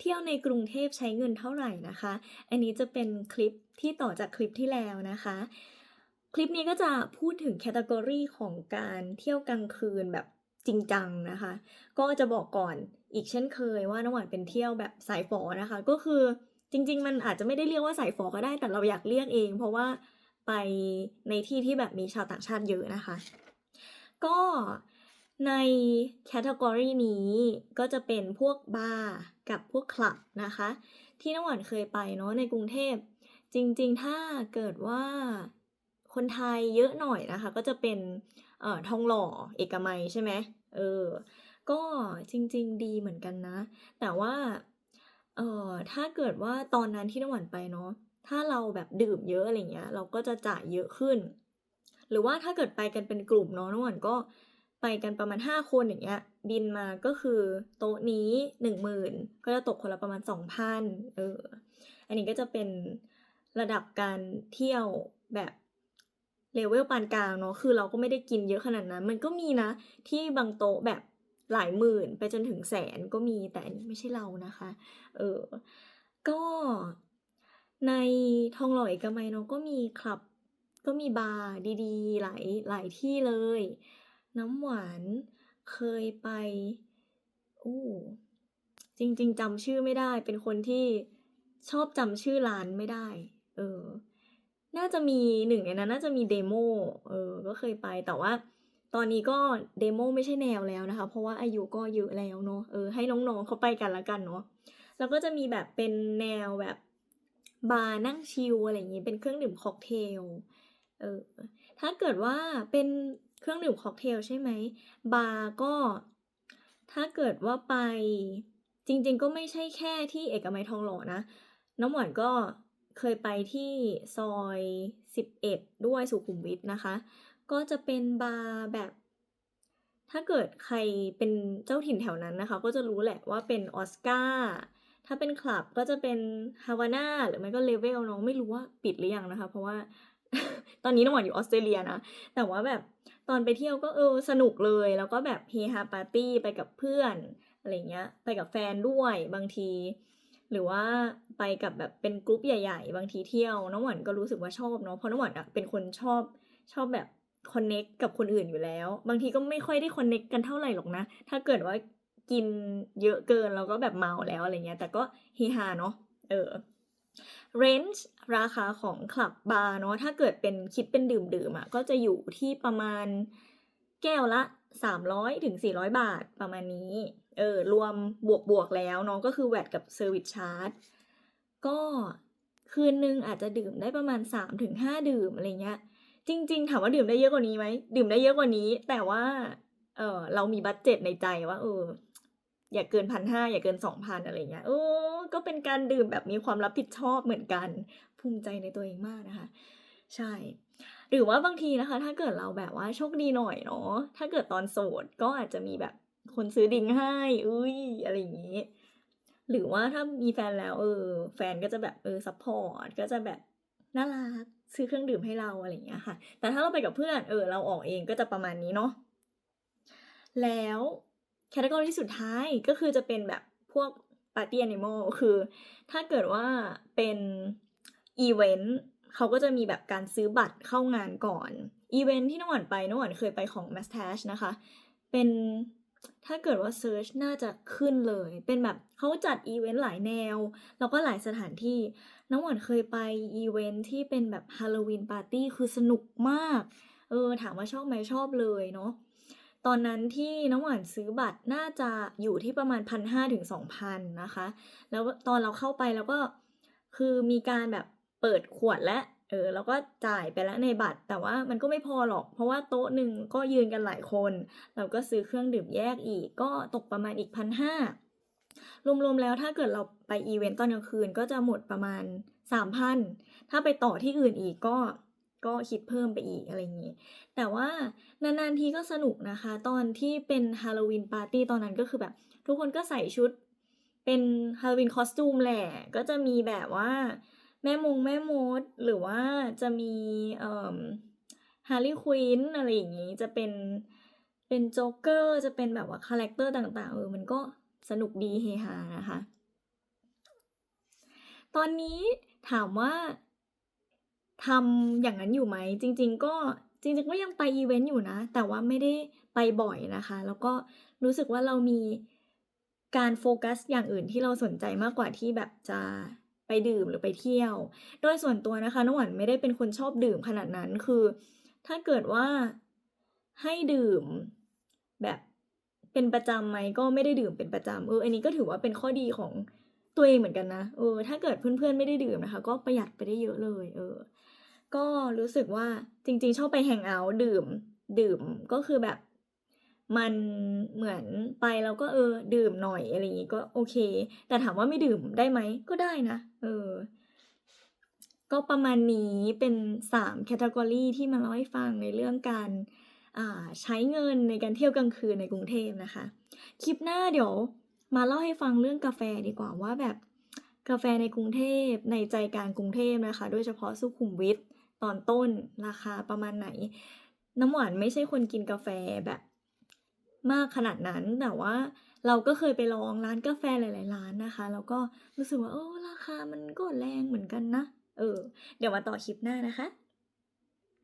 เที่ยวในกรุงเทพใช้เงินเท่าไหร่นะคะ อันนี้จะเป็นคลิปที่ต่อจากคลิปที่แล้วนะคะ คลิปนี้ก็จะพูดถึงแคตตากรีของการเที่ยวกลางคืนแบบจริงจังนะคะ ก็จะบอกก่อนอีกเช่นเคยว่าน้ำหวานเป็นเที่ยวแบบสายฝอนะคะ ก็คือจริง ๆ มันอาจจะไม่ได้เรียกว่าสายฝอก็ได้แต่เราอยากเรียกเอง เพราะว่าไปในที่ที่แบบมีชาวต่างชาติเยอะนะคะ ก็ในแคตตากรีนี้ก็จะเป็นพวกบาร์ กับพวกคลับนะคะ ที่น้ำหวานเคยไปเนาะในกรุงเทพ จริงๆ ถ้าเกิดว่าคนไทยเยอะหน่อยนะคะ ก็จะเป็นเอ่อทองหล่อเอกมัยใช่ไหมเออ ก็จริงๆ ดีเหมือนกันนะ แต่ว่าเอ่อถ้าเกิดว่าตอนนั้นที่น้ำหวานไปเนาะถ้าเราแบบดื่มเยอะอะไรเงี้ย เราก็จะจ่ายเยอะขึ้น หรือว่าถ้าเกิดไปกันเป็นกลุ่มเนาะน้ำหวานก็ ไปกันประมาณ 5 คนอย่างเงี้ย บินมาก็คือโต๊ะนี้ 10,000 ก็จะตกคนละประมาณ 2,000 เออ อันนี้ก็จะเป็นระดับการเที่ยวแบบเลเวลปานกลางเนาะ คือเราก็ไม่ได้กินเยอะขนาดนั้น มันก็มีนะ ที่บางโต๊ะแบบหลายหมื่นไปจนถึงแสนก็มี แต่อันนี้ไม่ใช่เรานะคะ เออ ก็ในทองหล่อเอกมัยเนาะก็มีคลับ ก็มีบาร์ดีๆ หลายหลายที่เลย น้ำหวานเคยไปโอ้จริง ๆจำชื่อไม่ได้ เป็นคนที่ชอบจำชื่อร้านไม่ได้ เออ น่าจะมีหนึ่งในนั้น น่าจะมีเดโมเออ ก็เคยไปแต่ว่า ตอนนี้ก็เดโมไม่ใช่แนวแล้วนะคะ เพราะว่าอายุก็เยอะแล้วเนาะเออให้น้องๆเขาไปกันละกันเนาะแล้วก็จะมีแบบเป็นแนวแบบบาร์นั่งชิลอะไรอย่างงี้เป็นเครื่องดื่มค็อกเทลเออถ้าเกิดว่าเป็น เครื่องดื่มค็อกเทลใช่ไหมบาร์ก็ถ้าเกิดว่าไปจริงๆก็ไม่ใช่แค่ที่เอกมัยทองหล่อนะ น้ำหวานก็เคยไปที่ซอย 11 ด้วยสุขุมวิทนะคะ ก็จะเป็นบาร์แบบ ถ้าเกิดใครเป็นเจ้าถิ่นแถวนั้นนะคะ ก็จะรู้แหละว่าเป็นออสการ์ถ้าเป็นคลับก็จะเป็นฮาวาน่าหรือไม่ก็เลเวลเนาะไม่รู้ว่าปิดหรือยังนะคะ เพราะว่า ตอนนี้น้ำหวานอยู่ออสเตรเลียนะ แต่ว่าแบบ ตอนไปเที่ยวก็เออสนุกเลย แล้วก็แบบเฮฮาปาร์ตี้ไปกับเพื่อนอะไรเงี้ย ไปกับแฟนด้วยบางที หรือว่าไปกับแบบเป็นกรุ๊ปใหญ่ ๆ บางทีเที่ยวน้ำหวานก็รู้สึกว่าชอบเนาะเพราะน้ำหวานอะเป็นคนชอบชอบแบบคอนเน็กกับคนอื่นอยู่แล้ว บางทีก็ไม่ค่อยได้คอนเน็กกันเท่าไหร่หรอกนะ ถ้าเกิดว่ากินเยอะเกินแล้วก็แบบเมาแล้วอะไรเงี้ย แต่ก็เฮฮาเนาะเออ เรนจ์ราคาของคลับบาร์เนาะถ้าเกิดเป็นคิดเป็นดื่มๆอะก็จะอยู่ที่ประมาณแก้วละ 300ถึง400 บาทประมาณนี้ เออ รวมบวกๆแล้วเนาะก็คือ VAT กับเซอร์วิสชาร์จก็คืนหนึ่งอาจจะดื่มได้ประมาณ 3-5ดื่มอะไรเงี้ย จริง ๆ ถามว่าดื่มได้เยอะกว่านี้ไหม ดื่มได้เยอะกว่านี้ แต่ว่า เออเรามีบัดเจตในใจว่าเออ อย่าเกิน1,500อย่าเกิน2,000อะไรเงี้ยเออก็เป็นการดื่มแบบมีความรับผิดชอบเหมือนกัน ภูมิใจในตัวเองมากนะคะ ใช่ หรือว่าบางทีนะคะ ถ้าเกิดเราแบบว่าโชคดีหน่อยเนาะถ้าเกิดตอนโสดก็อาจจะมีแบบคนซื้อดริงให้อุ๊ยอะไรอย่างงี้ หรือว่าถ้ามีแฟนแล้ว เออ แฟนก็จะแบบเออซัปพอร์ตก็จะแบบน่ารักซื้อเครื่องดื่มให้เราอะไรอย่างเงี้ยค่ะ แต่ถ้าเราไปกับเพื่อน เออ เราออกเองก็จะประมาณนี้เนาะ แล้ว แคตตากรีสุดท้ายก็คือจะเป็นแบบพวกปาร์ตี้แอนิมัลคือ ถ้าเกิดว่าเป็นอิเวนต์เขาก็จะมีแบบการซื้อบัตรเข้างานก่อนอิเวนต์ที่น้ำหวานไปน้ำหวานเคยไปของ Mustache นะคะ เป็นถ้าเกิดว่าเซิร์ชน่าจะขึ้นเลย เป็นแบบเขาจัดอิเวนต์หลายแนว แล้วก็หลายสถานที่ น้ำหวานเคยไปอิเวนต์ที่เป็นแบบฮาโลวีนปาร์ตี้คือสนุกมาก เออ ถามว่าชอบไหมชอบเลยเนาะ ตอนนั้นที่น้ำหวานซื้อบัตรน่าจะอยู่ที่ประมาณ1,500ถึง2,000นนะคะ แล้วตอนเราเข้าไปเราก็คือมีการแบบเปิดขวดแล้วเออเราก็จ่ายไปแล้วในบัตร แต่ว่ามันก็ไม่พอหรอก เพราะว่าโต๊ะหนึ่งก็ยืนกันหลายคน เราก็ซื้อเครื่องดื่มแยกอีก ก็ตกประมาณอีก1,500รวมๆแล้วถ้าเกิดเราไปอิเวนต์ตอนกลางคืนก็จะหมดประมาณ 3,000 ถ้าไปต่อที่อื่นอีกก็ ก็คิดเพิ่มไปอีกอะไรอย่างนี้ แต่ว่านานๆทีก็สนุกนะคะ ตอนที่เป็นฮาโลวีนปาร์ตี้ตอนนั้นก็คือแบบ ทุกคนก็ใส่ชุด เป็นฮาโลวีน costume แหละ ก็จะมีแบบว่าแม่มงแม่มด หรือว่าจะมีเอ่อ Harley Quinn อะไรอย่างงี้ จะเป็นเป็นโจ๊กเกอร์จะเป็นแบบว่าคาแรกเตอร์ต่างๆเออมันก็สนุกดีเฮฮานะคะ ตอนนี้ถามว่า ทำอย่างนั้นอยู่ไหม จริง ๆ ก็จริงๆก็ยังไปอิเวนต์อยู่นะ แต่ว่าไม่ได้ไปบ่อยนะคะ แล้วก็รู้สึกว่าเรามีการโฟกัสอย่างอื่นที่เราสนใจมากกว่าที่แบบจะไปดื่มหรือไปเที่ยว โดยส่วนตัวนะคะน้ำหวานไม่ได้เป็นคนชอบดื่มขนาดนั้นคือ ถ้าเกิดว่าให้ดื่มแบบเป็นประจำไหมก็ไม่ได้ดื่มเป็นประจำเอออันนี้ก็ถือว่าเป็นข้อดีของตัวเองเหมือนกันนะเออถ้าเกิดเพื่อนๆไม่ได้ดื่มนะคะ ก็ประหยัดไปได้เยอะเลย เออ ก็รู้สึกว่าจริง ๆ ชอบไปแฮงเอาต์ดื่ม ดื่มก็คือแบบ มันเหมือนไปแล้วก็เออ ดื่มหน่อยอะไรอย่างงี้ก็โอเค แต่ถามว่าไม่ดื่มได้ไหมก็ได้นะเออ ก็ประมาณนี้เป็น3 category ที่มาเล่าให้ฟังในเรื่องการอ่าใช้เงินในการเที่ยวกลางคืนในกรุงเทพนะคะ คลิปหน้าเดี๋ยวมาเล่าให้ฟังเรื่องกาแฟดีกว่าว่าแบบกาแฟในกรุงเทพในใจกลางกรุงเทพนะคะ โดยเฉพาะสุขุมวิท ตอนต้นราคาประมาณไหน น้ำหวานไม่ใช่คนกินกาแฟแบบ มากขนาดนั้นแต่ว่าเราก็เคยไปลองร้านกาแฟหลาย ๆ ร้านนะคะ แล้วก็รู้สึกว่าเออราคามันก็แรงเหมือนกันนะ เออ เดี๋ยวมาต่อคลิปหน้านะคะ